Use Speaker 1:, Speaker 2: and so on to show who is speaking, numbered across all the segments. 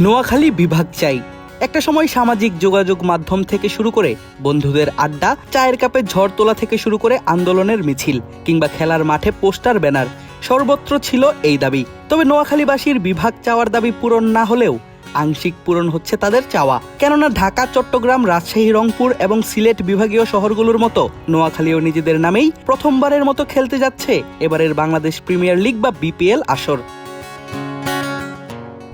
Speaker 1: নোয়াখালী বিভাগ চাই। একটা সময় সামাজিক যোগাযোগ মাধ্যম থেকে শুরু করে বন্ধুদের আড্ডা, চায়ের কাপে ঝড় তোলা থেকে শুরু করে আন্দোলনের মিছিল কিংবা খেলার মাঠে পোস্টার, ব্যানার সর্বত্র ছিল এই দাবি। তবে নোয়াখালীবাসীর বিভাগ চাওয়ার দাবি পূরণ না হলেও আংশিক পূরণ হচ্ছে তাদের চাওয়া। কেননা ঢাকা, চট্টগ্রাম, রাজশাহী, রংপুর এবং সিলেট বিভাগীয় শহরগুলোর মতো নোয়াখালীও নিজেদের নামেই প্রথমবারের মতো খেলতে যাচ্ছে এবারের বাংলাদেশ প্রিমিয়ার লিগ বা বিপিএল আসর।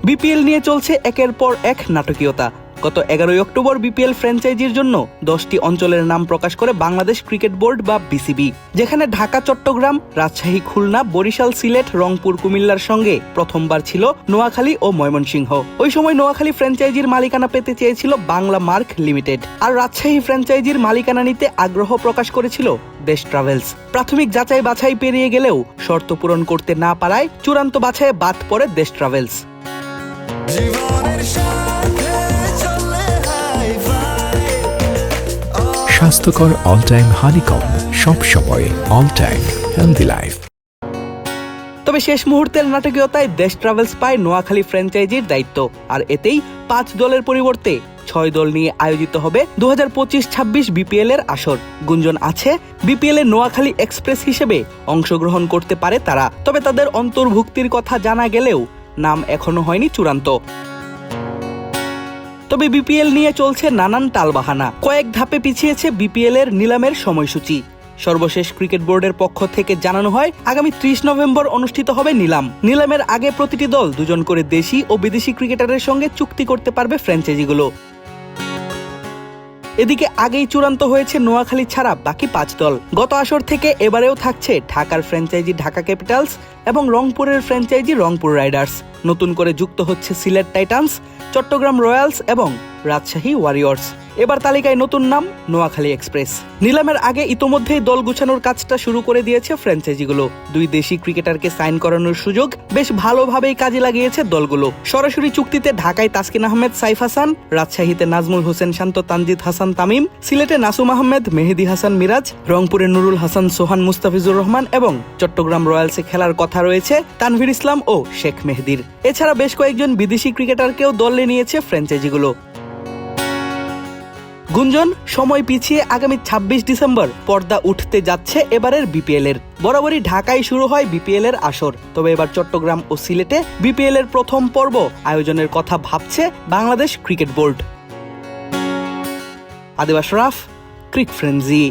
Speaker 1: বিপিএল নিয়ে চলছে একের পর এক নাটকীয়তা। গত এগারোই অক্টোবর বিপিএল ফ্র্যাঞ্চাইজির জন্য দশটি অঞ্চলের নাম প্রকাশ করে বাংলাদেশ ক্রিকেট বোর্ড বা বিসিবি। যেখানে ঢাকা, চট্টগ্রাম, রাজশাহী, খুলনা, বরিশাল, সিলেট, রংপুর, কুমিল্লার সঙ্গে প্রথমবার ছিল নোয়াখালী ও ময়মনসিংহ। ওই সময় নোয়াখালী ফ্র্যাঞ্চাইজির মালিকানা পেতে চেয়েছিল বাংলা মার্ক লিমিটেড। আর রাজশাহী ফ্র্যাঞ্চাইজির মালিকানা নিতে আগ্রহ প্রকাশ করেছিল দেশ ট্রাভেলস। প্রাথমিক যাচাই বাছাই পেরিয়ে গেলেও শর্ত পূরণ করতে না পারায় চূড়ান্ত বাছাইয়ে বাদ পড়ে দেশ ট্রাভেলস।
Speaker 2: স্বাস্থ্যকর অল টাইম হানিকম সব সময় অল টাইম হেলদি লাইফ
Speaker 1: তবে শেষ মুহূর্তের নাটকীয়তায় দেশ ট্রাভেলস পায় নোয়াখালী ফ্র্যাঞ্চাইজির দায়িত্ব। আর এতেই পাঁচ দলের পরিবর্তে ছয় দল নিয়ে আয়োজিত হবে দু হাজার পঁচিশ ছাব্বিশ বিপিএল এর আসর। গুঞ্জন আছে বিপিএল এ নোয়াখালী এক্সপ্রেস হিসেবে অংশগ্রহণ করতে পারে তারা। তবে তাদের অন্তর্ভুক্তির কথা জানা গেলেও নাম এখনও হয়নি চূড়ান্ত। তবে বিপিএল নিয়ে চলছে নানান টালবাহানা। কয়েক ধাপে পিছিয়েছে বিপিএল এর নিলামের সময়সূচি। সর্বশেষ ক্রিকেট বোর্ডের পক্ষ থেকে জানানো হয়, আগামী ত্রিশ নভেম্বর অনুষ্ঠিত হবে নিলাম। নিলামের আগে প্রতিটি দল দুজন করে দেশি ও বিদেশি ক্রিকেটারের সঙ্গে চুক্তি করতে পারবে ফ্র্যাঞ্চাইজিগুলো। এদিকে আগেই চূড়ান্ত হয়েছে নোয়াখালী ছাড়া বাকি পাঁচ দল। গত আসর থেকে এবারেও থাকছে ঢাকার ফ্র্যাঞ্চাইজি ঢাকা ক্যাপিটালস এবং রংপুরের ফ্র্যাঞ্চাইজি রংপুর রাইডার্স। নতুন করে যুক্ত হচ্ছে সিলেট টাইটান্স, চট্টগ্রাম রয়্যালস এবং রাজশাহী ওয়ারিয়র্স। এবার তালিকায় নতুন নাম নোয়াখালী এক্সপ্রেস। নিলামের আগে ইতোমধ্যেই দল গুছানোর কাজটা শুরু করে দিয়েছে ফ্র্যাঞ্চাইজিগুলো। দুই দেশি ক্রিকেটারকে সাইন করানোর সুযোগ বেশ ভালোভাবেই কাজে লাগিয়েছে দলগুলো। সরাসরি চুক্তিতে ঢাকায় তাসকিন আহমেদ, সাইফ হাসান, রাজশাহীতে নাজমুল হোসেন শান্ত, তানজিদ হাসান তামিম, সিলেটে নাসুম আহমেদ, মেহেদি হাসান মিরাজ, রংপুরে নুরুল হাসান, সোহান মুস্তাফিজুর রহমান এবং চট্টগ্রাম রয়্যালসে খেলার কথা রয়েছে তানভীর ইসলাম ও শেখ মেহেদির। এছাড়া বেশ কয়েকজন বিদেশি ক্রিকেটারকেও দলে নিয়েছে ফ্র্যাঞ্চাইজিগুলো। গুঞ্জন, সময় পিছিয়ে আগামী ২৬ ডিসেম্বর পর্দা উঠতে যাচ্ছে এবারের বিপিএল এর বরাবরই ঢাকায় শুরু হয় বিপিএল এর আসর। তবে এবার চট্টগ্রাম ও সিলেটে বিপিএল এর প্রথম পর্ব আয়োজনের কথা ভাবছে বাংলাদেশ ক্রিকেট বোর্ড। আদিবাস রাফ, ক্রিক ফ্রেন্সি।